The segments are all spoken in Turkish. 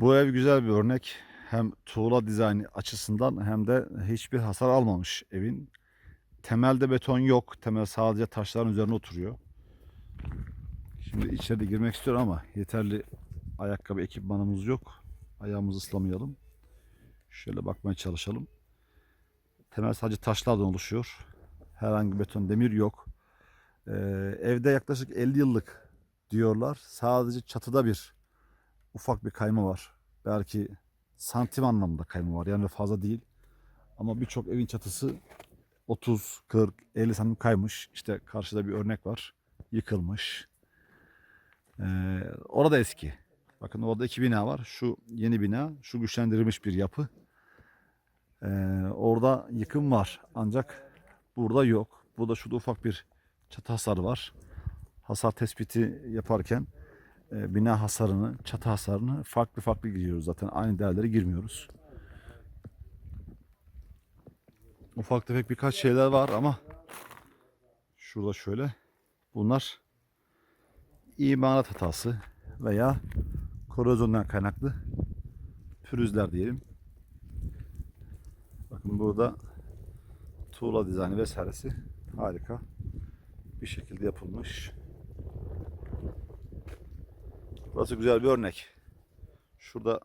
Bu ev güzel bir örnek. Hem tuğla dizaynı açısından hem de hiçbir hasar almamış evin. Temelde beton yok. Temel sadece taşların üzerine oturuyor. Şimdi içeri girmek istiyorum ama yeterli ayakkabı ekipmanımız yok. Ayağımızı ıslamayalım. Şöyle bakmaya çalışalım. Temel sadece taşlardan oluşuyor. Herhangi beton demir yok. Ee, evde yaklaşık 50 yıllık diyorlar. Sadece çatıda bir ufak bir kayma var. Belki santim anlamında kayma var. Yani fazla değil. Ama birçok evin çatısı 30, 40, 50 santim kaymış. İşte karşıda bir örnek var. Yıkılmış. Ee, orada eski. Bakın orada iki bina var. Şu yeni bina, şu güçlendirilmiş bir yapı. Ee, orada yıkım var. Ancak burada yok. Burada şurada ufak bir çatı hasarı var. Hasar tespiti yaparken e, bina hasarını, çatı hasarını farklı farklı giriyoruz zaten. Aynı değerlere girmiyoruz. Ufak tefek birkaç şeyler var ama şurada şöyle. Bunlar imalat hatası veya korozyondan kaynaklı pürüzler diyelim. Bakın burada tuğla dizaynı vesairesi harika bir şekilde yapılmış. Burası güzel bir örnek. Şurada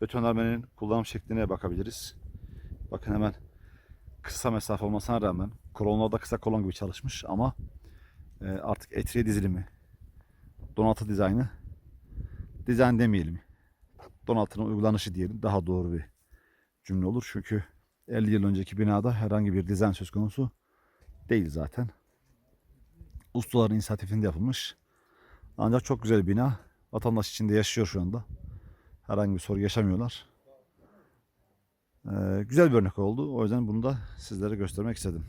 betonarmenin kullanım şekline bakabiliriz. Bakın hemen kısa mesafe olmasına rağmen kolonlarda kısa kolon gibi çalışmış ama e, artık etriye dizilimi donatı dizaynı dizayn demeyelim. Donatının uygulanışı diyelim daha doğru bir cümle olur. Çünkü 50 yıl önceki binada herhangi bir dizayn söz konusu değil zaten. Ustaların inisiyatifinde yapılmış. Ancak çok güzel bina. Vatandaş içinde yaşıyor şu anda. Herhangi bir sorun yaşamıyorlar. Ee, güzel bir örnek oldu. O yüzden bunu da sizlere göstermek istedim.